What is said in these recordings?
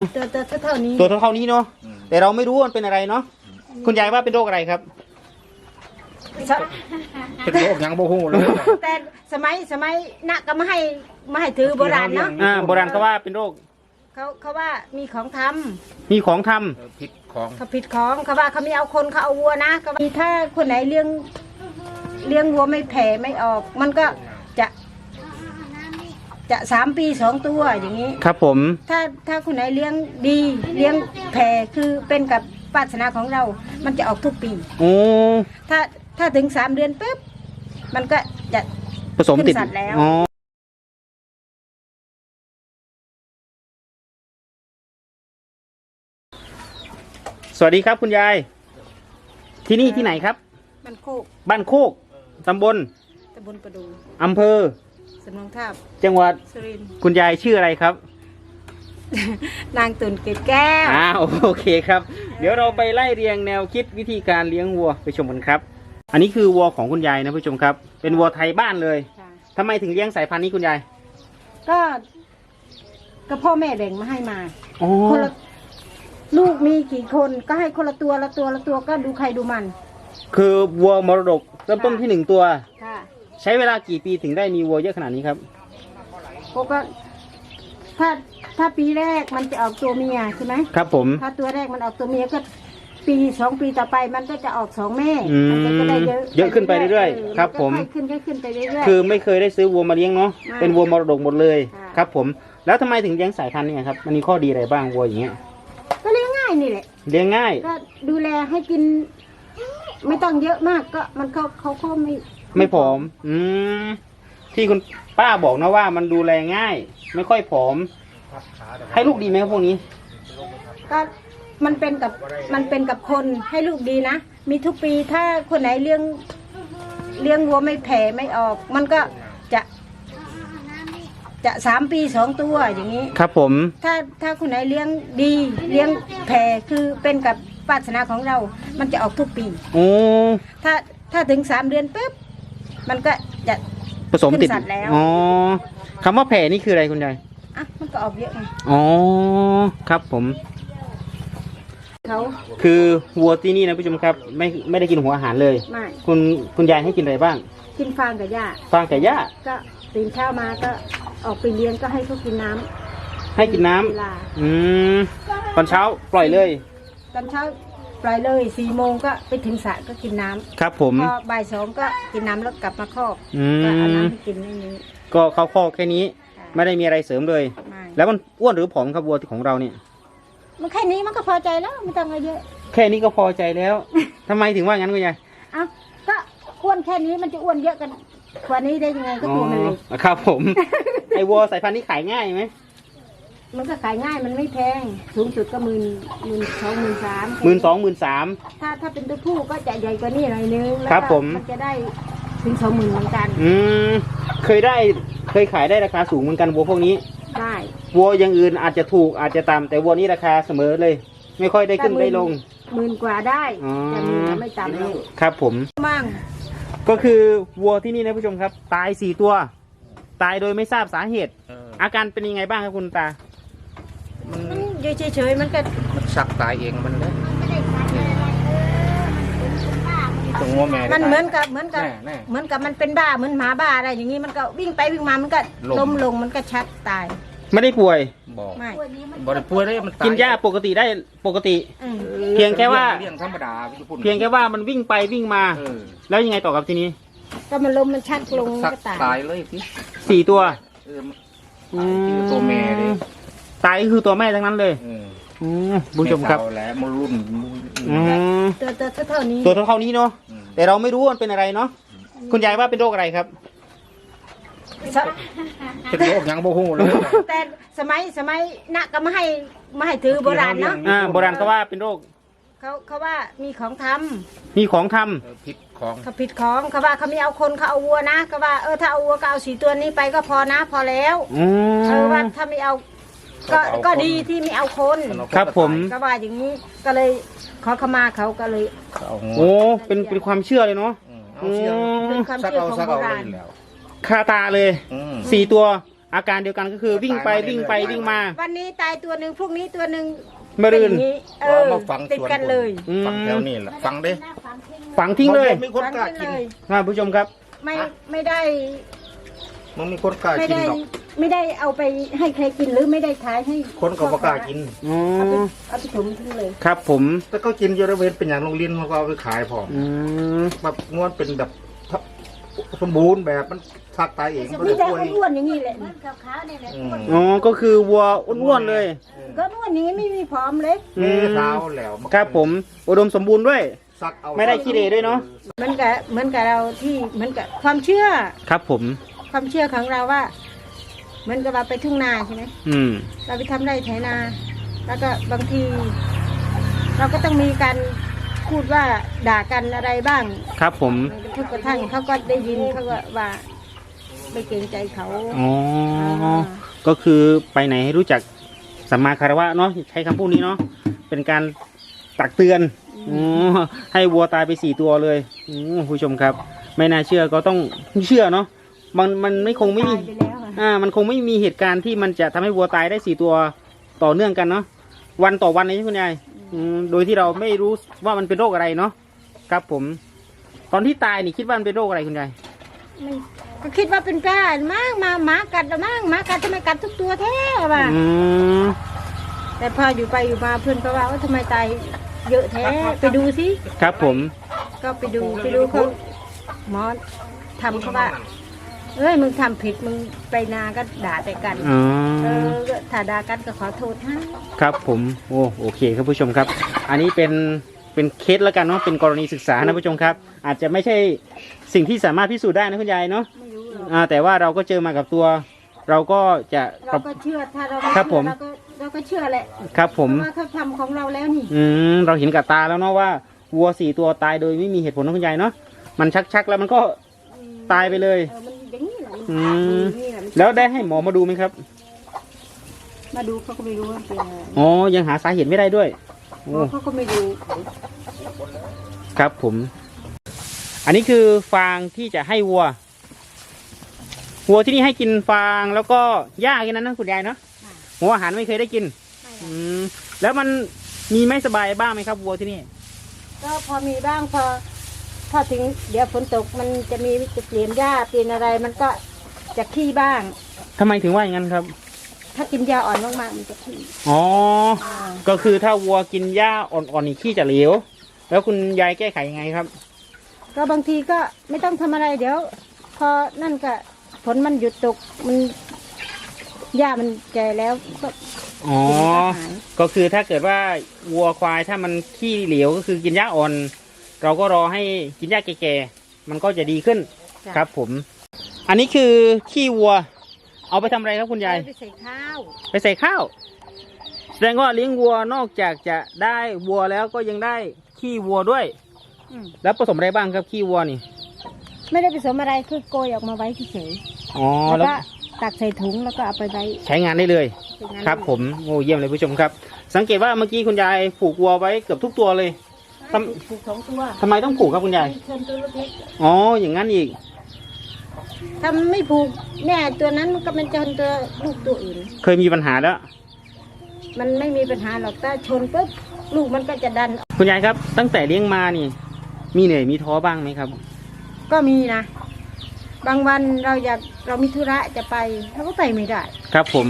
ตัวตัวตัวเท่านี้ตัวเท่าๆนี้เนาะแต่เราไม่รู้ว่ามันเป็นอะไรเนาะคุณยายว่าเป็นโรคอะไรครับสะเป็นโรคหยังบ่ฮู้เลยแต่สมัยสมัยนักก็ไม่ให้ไม่ให้ถือโบราณเนาะอ่าโบราณเขาว่าเป็นโรคเขาเขาว่ามีของทำมีของทำเออผิดของเขาผิดของเขาว่าเขาไม่เอาคนเขาเอาวัวนะเขาว่าถ้าคนไหนเลี้ยงเลี้ยงวัวไม่แผ่ไม่ออก มันก็ จะจะสามปีสองตัวอย่างนี้ ครับผมถ้าถ้าคนไหนเลี้ยงดีเลี้ยงแผ่คือเป็นกับปรารถนาของเรา มันจะออกทุกปี โอ้ถ้าถ้าถึงสามเดือนปุ๊บมันก็จะ ผสมติดขึ้นสัตว์แล้ว อ๋อสวัสดีครับคุณยาย ที่นี่ที่ไหนครับ มันโคกบ้านโคกตำบลตำบลประดู อำเภอ สำนองทาบจังหวัดสุรินทร์คุณยายชื่ออะไรครับ นางตุนเกตแก้วอ้าวโอเคครับ เดี๋ยวเราไปไล่เรียงแนวคิดวิธีการเลี้ยงวัวไปชมกันครับ อันนี้คือวัวของคุณยายนะผู้ชมครับ เป็นวัวไทยบ้านเลยค่ะทำไมถึงเลี้ยงสายพันธุ์นี้คุณยายก็ก็พ่อแม่แบ่งมาให้มาอ๋อคนละลูกมีกี่คนก็ให้คนละตัวละตัวละตัวก็ดูใครดูมัน คือวัวมรดกเริ่มต้นที่หนึ่งตัว ค่ะใช้เวลากี่ปีถึงได้มีวัวเยอะขนาดนี้ครับพวกก็ถ้าถ้าปีแรกมันจะออกตัวเมียใช่ไหมครับผม ถ้าตัวแรกมันออกตัวเมียก็ปีสองปีต่อไปมันก็จะออกสองแม่อืมมันก็จะได้เยอะเยอะขึ้นไปเรื่อยๆครับผมนก็ค่อยขึ้นค่อยขึ้นไปเรื่อยๆ คือไม่เคยได้ซื้อวัวมาเลี้ยงเนาะไม่เป็นวัวมรดกหมดเลยค่ะ ครับผมแล้วทำไมถึงเลี้ยงสายพันธุ์เนี่ยครับมันมีข้อดีอะไรบ้างวัวอย่างเงี้ยก็เลี้ยงง่ายนี่แหละ เลี้ยงง่าย ก็ดูแลให้กิน ไม่ต้องเยอะมากก็มันเขาเขาเขาไม่ ไม่ผอม อืมที่คุณป้าบอกนะว่ามันดูแลง่าย ไม่ค่อยผอม ให้ลูกดีไหมครับพวกนี้ ก็มันเป็นกับมันเป็นกับคนให้ลูกดีนะ มีทุกปีถ้าคนไหนเลี้ยงเลี้ยงวัวไม่แผ่ไม่ออก มันก็จะ จะสามปีสองตัวอย่างนี้ ครับผม ถ้าถ้าคนไหนเลี้ยงดีเลี้ยงแผ่คือเป็นกับปรารถนาของเรา มันจะออกทุกปี โอ้ ถ้าถ้าถึงสามเดือนปุ๊บ มันก็จะ ผสมติด ขึ้นสัตว์แล้ว อ๋อคำว่าแผ่นี่คืออะไรคุณยาย อะมันก็ออกเยอะไงอ๋อ ครับผม เขาคือวัวที่นี่นะผู้ชมครับ ไม่ไม่ได้กินหัวอาหารเลย ไม่คุณคุณยายให้กินอะไรบ้าง กินฟางกับหญ้าฟางไก่ย่าก็ตื่นเช้ามาก็ออกไปเลี้ยงก็ให้เขากินน้ำให้กินน้ำเวลาอืม ตอนเช้าปล่อยเลย ตอนเช้า ปล่อยเลยสี่โมงก็ไปถึงสระก็กินน้ำครับผม พอบ่ายสองก็กินน้ำแล้วกลับมาคอกอืก็เอามน้ำให้กินไม่นี้ก็เข้าข้อแค่นี้ไม่ได้มีอะไรเสริมเลย ไม่แล้วมันอ้วนหรือผอมครับวัวของเราเนี่ย มันแค่นี้มันก็พอใจแล้วไม่ต้องอะไรเยอะแค่นี้ก็พอใจแล้ว ทำไมถึงว่างั้นคุณยายเอ้าก็อ้วนแค่นี้มันจะอ้วนเยอะกันกว่านี้ได้ยังไงก็ตัวมันเล็ก อ๋อครับผม ไอวัวสายพันธุ์นี้ขายง่ายไหม มันก็ขายง่ายมันไม่แพงสูงสุดก็หมื่นหมื่นสองหมื่นสามหมื่นสองหมื่นสาม ถ้าถ้าเป็นตัวผู้ก็จะใหญ่กว่านี้หน่อยนึงแล้วครับก็ผมมันจะได้ถึงสองหมื่นเหมือนกันอืมเคยได้เคยขายได้ราคาสูงเหมือนกันวัวพวกนี้ได้วัวอย่างอื่นอาจจะถูกอาจจะต่ำแต่วัวนี้ราคาเสมอเลย ไม่ค่อยได้ขึ้นได้ลง หมื่นกว่าได้อ๋อ แต่หมื่นก็ไม่ต่ำเลยครับผม มั่งก็คือวัวที่นี่นะผู้ชมครับ ตายสี่ตัว ตายโดยไม่ทราบสาเหตุเอออาการเป็นยังไงบ้างครับคุณตา มันมันอยู่เฉยๆมันก็มันสักตายเองมันเลยตรงหัวแม่มันเหมือนกับเหมือนกับแน่แน่เหมือนกับมันเป็นบ้าเหมือนหมาบ้าอะไรอย่างนี้มันก็วิ่งไปวิ่งมามันก็ล้มล้มลงมันก็ชักตาย ไม่ได้ป่วยบอกไม่บริป่วยเลยมันตายกินหญ้าปกติได้ปกติ อืมเพียงแค่ว่าเลี้ยงธรรมดาญี่ปุ่นเพียงแค่ว่ามันวิ่งไปวิ่งมา เออแล้วยังไงต่อครับทีนี้ก็มันล้มมันชักลงสัมันกก็ตายตายเลยพี่สี่ตัว เออตายที่ตัวแม่เลย ตายก็คือตัวแม่ทั้งนั้นเลยเอออืมผู้ชมครับแเฒ่าแล้วมันรุ่นอืมตัวตัวเท่านี้ตัวเท่าๆนี้เนาะอืมแต่เราไม่รู้ว่ามันเป็นอะไรเนาะคุณยายว่าเป็นโรคอะไรครับ สะเป็นโรคหยังบ่ฮู้เลยแต่สมัยสมัยนักก็ไม่ให้ไม่ให้ถือโบราณเนาะอ่าโบราณเขาว่าเป็นโรคเขาเขาว่ามีของทำมีของทำเออผิดของเขาผิดของเขาว่าเขาไม่เอาคนเขาเอาวัวนะเขาว่าเออถ้าเอาวัวก็เอาสีตัวนี้ไปก็พอนะ พอแล้ว อืมเออว่าถ้าไม่เอา ก็ก็ดีที่ไม่เอาคนครับผม ก็ว่าอย่างนี้ก็เลยขอขมาเขาก็เลยเอาหัวโอ้เป็นเป็นความเชื่อเลยเนาะอืมเอาเสียงเป็นความสักเชื่อเอาของสักโบเอาเลรายณแล้วคาตาเลยอืม สี่ตัวอาการเดียวกันก็คือวิ่งไปวิ่งไปวิ่งมา วันนี้ตายตัวหนึ่งพรุ่งนี้ตัวหนึ่งมะรืน เป็อย่างเออมาฟังติดสวนกันเลยอืม ฟังแถวนี้แหละฟังเด้ฝังทิ้งเลยมันมีคนกล้าฟังกินเลยท่านผู้ชมครับ ไม่ไม่ได้ มันมีคนกล้าไม่กินได้หรอกไม่ได้เอาไปให้ใครกินหรือไม่ได้ขายให้คนก็บ่กล้ากิน อ๋อเอาไปเอาไปถุงทิ้งเลยครับผมแต่ก็กินเยอะแล้วเว้นเป็นอย่างโรงเรียนมันก็เอาไปขายพร้อมอืมแบบงวนเป็นแบบสมบูรณ์แบบมันทักตายเองมีแต่ป่วยอ้วนๆอย่างนี้แหละอืมอ๋อก็คือวัวอ้วนๆเลย ก็อ้วนอย่างนี้ไม่มีผอมเลยเมื่อเช้าแล้วครับผมอุดมสมบูรณ์ด้วยซักเอา ไม่ได้ขี้เหร่ด้วยเนาะ เหมือนกับเหมือนกับเราที่เหมือนกับความเชื่อ ครับผม ความเชื่อของเราว่าเหมือนกับว่าไปทุ่งนาใช่ไหมอืม เราไปทำไร่ไถนา แล้วก็บางที เราก็ต้องมีการพูดว่าด่ากันอะไรบ้างครับผมทุกกระทั่งเขาก็ได้ยินเขาก็ว่าไม่เกรงใจเขาอ๋อก็คือไปไหนให้รู้จักสัมมาคารวะเนาะใช้คำพูดนี้เนาะเป็นการตักเตือนอ๋อให้วัวตายไปสี่ตัวเลยอืมผู้ชมครับ ไม่น่าเชื่อก็ต้องเชื่อเนาะ มันมันไม่คงไม่มี ตายไปแล้วอะอ่า มันคงไม่มีเหตุการณ์ที่มันจะทำให้วัวตายได้สี่ตัวต่อเนื่องกันเนาะวันต่อวันเลยใช่ไหมคุณยายอืมโดยที่เราไม่รู้ว่ามันเป็นโรคอะไรเนาะครับผม ตอนที่ตายนี่คิดว่ามันเป็นโรคอะไรคุณยายไม่ก็คิดว่าเป็นกล้ามากมาหมากัดละมั่งหมากัดทำไมกัดทุกตัวแท้ว่ะอืมแต่พออยู่ไปอยู่มาเพื่อนก็ว่าว่าทำไมตายเยอะแท้ไปดูสิ ครับผม ก็ไปดูไปดูเขาหมอทำเขาว่า เอ้ยมึงทำผิดมึงไปนาก็ด่าแต่กัน อ๋อ เออก็ถ้าด่ากันก็ขอโทษให้ ครับผมโอ้โอเคครับผู้ชมครับ อันนี้เป็นเป็นเคสแล้วกันเนาะเป็นกรณีศึกษานะผู้ชมครับ อาจจะไม่ใช่สิ่งที่สามารถพิสูจน์ได้นะคุณยายเนาะไม่รู้หรอกอ่าแต่ว่าเราก็เจอมากับตัว เราก็จะปเรารับ ก็เชื่อถ้าเราไม่ครับผม เชื่อเราก็เราก็เชื่อแหละครับผม เพราะว่าเขาทำของเราแล้วนี่ อืมเราเห็นกับตาแล้วเนาะว่าวัวสี่ตัวตายโดยไม่มีเหตุผลนะคุณยายเนาะมันชักๆแล้วมันก็ตายไปเลย เออมัน อย่างนี้แหละอืมันมอย่างนี้แหละมันแล้วได้ให้หมอมาดูไหมครับ มาดูเขาก็ไม่รู้ว่าเป็นอะไรอ๋อ ยังหาสาเหตุไม่ได้ด้วยหมโอ้อเขาก็ไม่ดูครับผม อันนี้คือฟางที่จะให้วัว วัวที่นี่ให้กินฟางแล้วก็หญ้าแค่นั้นนะคุณยายเนาะหัวอาหารไม่เคยได้กิน อืม แล้วมันมีไม่สบายบ้างไหมครับวัวที่นี่ ก็พอมีบ้างพอพอถึงเดี๋ยวฝนตกมันจะมีจะเปลี่ยนหญ้าเปลี่ยนอะไรมันก็ จะขี้บ้าง ทำไมถึงว่าอย่างนั้นครับ ถ้ากินยาอ่อนมากๆมันจะขี้อ๋ออ่าก็คือถ้าวัวกินหญ้าอ่อนๆนี่ขี้จะเหลว แล้วคุณยายแก้ไขยังไงครับ ก็บางทีก็ไม่ต้องทำอะไรเดี๋ยว พอนั่นก็ฝนมันหยุดตกมันหญ้ามันแก่แล้วก็อ๋อ กินก็หายก็คือถ้าเกิดว่าวัวควายถ้ามันขี้เหลวก็คือกินหญ้าอ่อน เราก็รอให้กินหญ้าแก่ๆมันก็จะดีขึ้น จ้ะครับผม อันนี้คือขี้วัว เอาไปทำอะไรครับคุณยาย ไปใส่ข้าวไปใส่ข้าวแสดงว่าเลี้ยงวัวนอกจากจะได้วัวแล้วก็ยังได้ขี้วัวด้วย อืมแล้วผสมอะไรบ้างครับขี้วัวนี่ไม่ได้ผสมอะไรคือโกยออกมาไว้เฉยอ๋อๆแล้วแล้วก็ตักใส่ถุงแล้วก็เอาไปไว้ใช้งานได้เลยอย่างนั้นครับผมโอ้เยี่ยมเลยผู้ชมครับ สังเกตว่าเมื่อกี้คุณยายผูกวัวไว้เกือบทุกตัวเลย ทำ ผูกสองตัวทำไมต้องผูกครับคุณยายเชิญตัวเล็กอ๋ออย่างนั้นอีก ๆ ถ้าไม่ผูกแม่ตัวนั้นมันก็เป็นจนตัวลูกตัวอื่น เคยมีปัญหาแล้ว มันไม่มีปัญหาหรอกถ้าชนปุ๊บลูกมันก็จะดัน คุณยายครับ ตั้งแต่เลี้ยงมานี่ มีเหนื่อยมีท้อบ้างไหมครับ ก็มีนะ บางวันเราอยากเรามีธุระจะไปเราก็ไปไม่ได้ ครับผม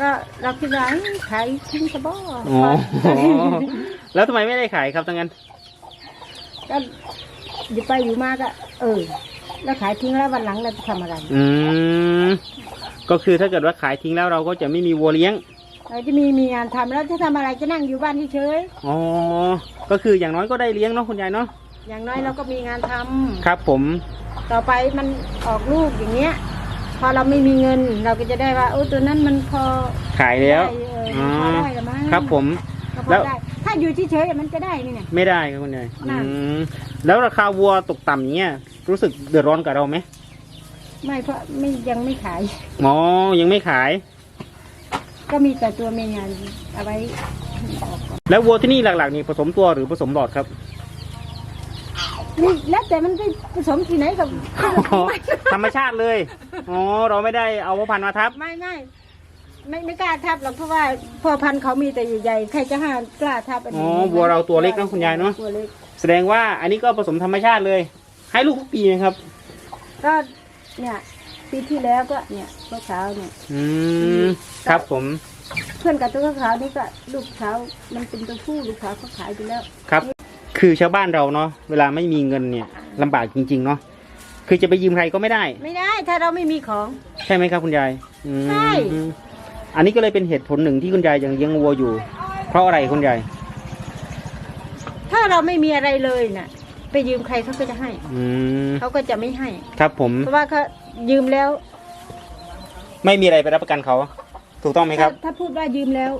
ก็เราคิดว่าเอ้ยขายทิ้งสะบ้ออ๋อแล้วทำไมไม่ได้ขายครับทั้งนั้นก็อยู่ไปอยู่มาก็เออ แล้วขายทิ้งแล้ววันหลังเราจะทำอะไรอืมก็คือถ้าเกิดว่าขายทิ้งแล้วเราก็จะไม่มีวัวเลี้ยง เราจะมีมีงานทำแล้วจะทำอะไรจะนั่งอยู่บ้านเฉยอ๋อ ก็คืออย่างน้อยก็ได้เลี้ยงเนาะคุณยายเนาะ ๆอย่างน้อยเราก็มีงานทำครับผม ต่อไปมันออกลูกอย่างเงี้ย พอเราไม่มีเงินเราก็จะได้ว่าโอ้ตัวนั้นมันพอขายแล้ว ได้เอออ๋อพอได้ละมั้งครับผม ก็พแล้อวได้ถ้าอยู่เฉยๆมันจะได้ไหมเนี่ย ไม่ได้ครับคุณยายนั่อืนมแล้วราคาวัวตกต่ำอย่างเงี้ยรู้สึกเดือดร้อนกับเราไหมไม่เพราะไม่ยังไม่ขาย อ๋อ ยังไม่ขาย ก็มีแต่ตัวเมียเอาไว้ออกก่อนแล้ววัวที่นี่หลักๆนี่ผสมตัวหรือผสมหลอดครับ นี่แล้วแต่มันไปผสมที่ไหนกับอ๋อธรรมชาติเลย อ๋อ เราไม่ได้เอาพ่อพันธุ์มาทับ ไม่ไม่ ไม่ไม่กล้าทับหรอกเพราะว่าพ่อพันธุ์เขามีแต่ใหญ่ๆใครจะหากล้าทับอันอ๋อนี้วัวเราตัวเล็กนะคุณยายเนาะตัวเล็กแสดงว่าอันนี้ก็ผสมธรรมชาติเลย ให้ลูกทุกปีไหมครับ ก็เนี่ยปีที่แล้วก็เนี่ยตัวขาวเนี่ย อืมครับผมเพื่อนกับตัวขาวนี่ก็ลูกขาวมันเป็นตัวผู้ลูกขาวเขาขายไปแล้ว ครับ คือชาวบ้านเราเนาะเวลาไม่มีเงินเนี่ยลำบากจริง ๆ เนาะคือจะไปยืมใครก็ไม่ได้ ไม่ได้ถ้าเราไม่มีของ ใช่ไหมครับคุณยายอืมใช่ อันนี้ก็เลยเป็นเหตุผลหนึ่งที่คุณยายยังเลี้ยงวัวอยู่ เพราะอะไรคุณยาย ถ้าเราไม่มีอะไรเลยน่ะ ไปยืมใครเขาก็จะให้อืมเขาก็จะไม่ให้ ครับผม เพราะว่าเขายืมแล้วไม่มีอะไรไปรับประกันเขา ถูกต้องไหมคถ้ารับ ถ้าพูดว่ายืมแล้ว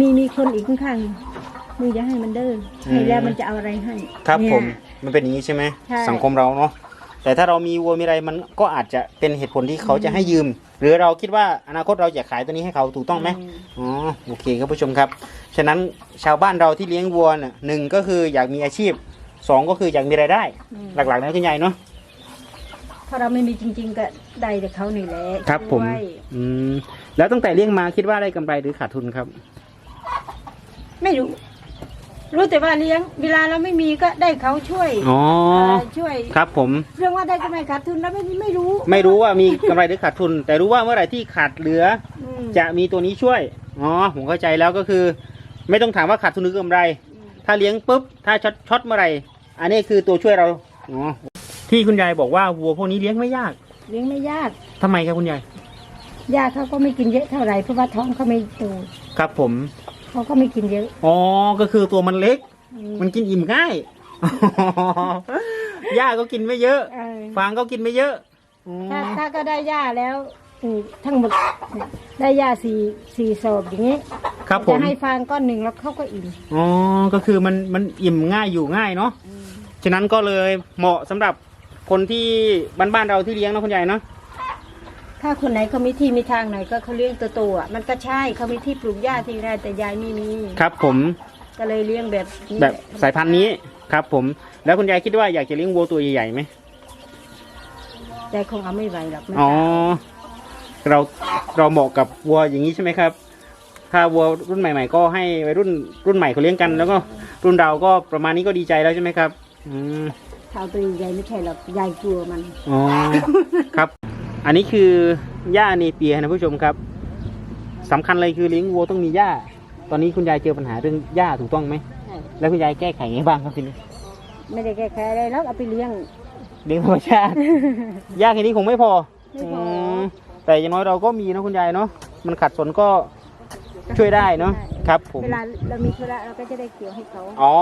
มีมีคนอีกข้างๆมึงจะให้มันเด้ออืมให้แล้วมันจะเอาอะไรให้ครับเนี่ย ผมมันเป็นอย่างนี้ใช่ไหมใช่ สังคมเราเนาะ แต่ถ้าเรามีวัวมีอะไรมันก็อาจจะเป็นเหตุผลที่เขาจะให้ยืม หรือเราคิดว่าอนาคตเราจะขายตัวนี้ให้เขาถูกต้องไหมอืมอ๋อโอเคครับผู้ชมครับ ฉะนั้นชาวบ้านเราที่เลี้ยงวัวน่ะหนึ่งก็คืออยากมีอาชีพสองก็คืออยากมีรายได้อืมหลักๆนะคุณยายเนาะถ้าเราไม่มีจริง ๆ ก็ได้แต่เขานี่แหละครับผมช่วยอืมแล้วตั้งแต่เลี้ยงมาคิดว่าได้กำไรหรือขาดทุนครับ ไม่รู้ รู้แต่ว่าเลี้ยงเวลาเราไม่มีก็ได้เขาช่วยอ๋อเช่วย ครับผม เรื่องว่าได้กำไรขาดทุนเราไม่ไม่รู้ไม่รู้ว่ามีกำไรหรือขาดทุน แต่รู้ว่าเมื่อไหร่ที่ขาดเหลือ อืมจะมีตัวนี้ช่วย อ๋อ ผมเข้าใจแล้วก็คือ ไม่ต้องถามว่าขาดทุนหรือกำไร ถ้าเลี้ยงปุ๊บ ถ้าช็อตช็อตเมื่อไหร่ อันนี้คือตัวช่วยเรา อ๋อ ที่คุณยายบอกว่าวัวพวกนี้เลี้ยงไม่ยาก เลี้ยงไม่ยากทำไมครับคุณยาย ยาเขาก็ไม่กินเยอะเท่าไหร่เพราะว่าท้องเขาไม่โตครับผม เขาก็ไม่กินเยอะ อ๋อ ก็คือตัวมันเล็กอืมมันกินอิ่มง่ายหญ้าก็กินไม่เยอะ เออ ฟางก็กินไม่เยอะอ๋อถ้าถ้าก็ได้ยาแล้วอืมทั้งหมดเนี่ยได้ยาสี่สี่ศพอย่างนี้ครับผจะม ให้ฟางก้อนหนึ่งแล้วเขาก็อิ่มอ๋อ ก็คือมันมันอิ่มง่ายอยู่ง่ายเนาะ ฉะนั้นก็เลยเหมาะสำหรับคนที่บ้านๆเราที่เลี้ยงเนอะคุณยายเนาะ ถ้าคนไหนเขามีที่มีทางหน่อยก็เขาเลี้ยงตัวโตอะมันก็ใช่เขามีที่ปลูกหญ้าที่ได้แต่ยายไม่มีครับผมก็เลยเลี้ยงแบบนี้แบบหละสายพันธุ์นี้ครับผม แล้วคุณยายคิดว่าอยากจะเลี้ยงวัวตัวใหญ่ๆไหมยายคงเอาไม่ไหวหรอกไม่อ๋อกล้าเราเราเหมาะกับวัวอย่างนี้ใช่ไหมครับ ถ้าวัวรุ่นใหม่ ๆ ก็ให้วัยรุ่นรุ่นใหม่เขาเลี้ยงกัน แล้วก็รุ่นเราก็ประมาณนี้ก็ดีใจแล้วใช่ไหมครับอืม ถ้าเอาตัวใหญ่ไม่ใช่หรอกยายกลัวมัน อ๋อ ครับ อันนี้คือหญ้าเนเปียนะผู้ชมครับสำคัญเลยคือเลี้ยงวัวต้องมีหญ้า ตอนนี้คุณยายเจอปัญหาเรื่องหญ้าถูกต้องไหมใช่แล้วคุณยายแก้ไขไงบ้างครับทีนี้ ไม่ได้แก้ไขอะไรแล้วเอาไปเลี้ยง เลี้ยงธรรมชาติ หญ้าแค่นี้คงไม่พอไม่พอมแต่อย่างน้อยเราก็มีนะคุณยายเนาะ มันขัดสนก็ช่วยได้เนาะครับผมเวลาเรามีธุระเราก็จะได้เกี่ยวให้เขาอ๋อ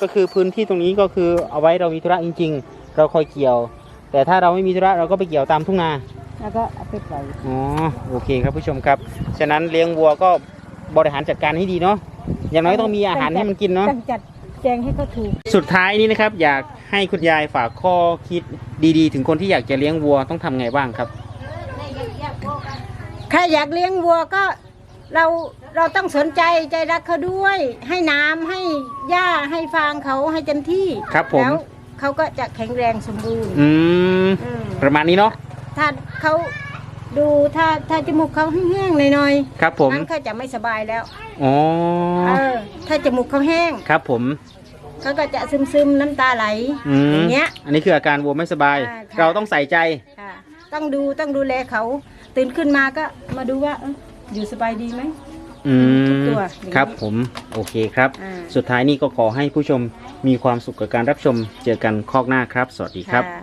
ก็คือพื้นที่ตรงนี้ก็คือเอาไว้เรามีธุระจริง ๆ เราคอยเกี่ยว แต่ถ้าเราไม่มีธุระเราก็ไปเกี่ยวตามทุ่งนา แล้วก็เอาไปปล่อยอ๋อโอเคครับผู้ชมครับ ฉะนั้นเลี้ยงวัวก็บริหารจัดการให้ดีเนาะอย่างน้อยต้องมีอาหารให้มันกินเนาะ ต้องจัดแจงให้เขาถูก สุดท้ายนี้นะครับ อยากให้คุณยายฝากข้อคิดดีๆ ถึงคนที่อยากจะเลี้ยงวัวต้องทำไงบ้างครับ ใครอยากเลี้ยงวัวก็เราเราต้องสนใจใจรักเขาด้วย ให้น้ำให้หญ้าให้ฟางเขาให้เต็มที่ครับผม แล้วเขาก็จะแข็งแรงสมบูรณ์อืม อืม ประมาณนี้เนาะ ถ้าเขาดูถ้าถ้าจมูกเขาแห้งๆหน่อยครับผมๆนั้นเขาจะไม่สบายแล้วอ๋อเออถ้าจมูกเขาแห้งครับผมเขาก็จะซึมๆน้ำตาไหลอืมอย่างเงี้ย อันนี้คืออาการวัวไม่สบายอ่าค่ะ เราต้องใส่ใจ ค่ะต้องดูต้องดูแลเขาตื่นขึ้นมาก็มาดูว่าเอ้ออยู่สบายดีไหม อืทุกมตัวอย่างนี้ครับผมโอเคครับ อ่า สุดท้ายนี้ก็ขอให้ผู้ชมมีความสุขกับการรับชม เจอกันคอกหน้าครับ สวัสดีครับค่ะ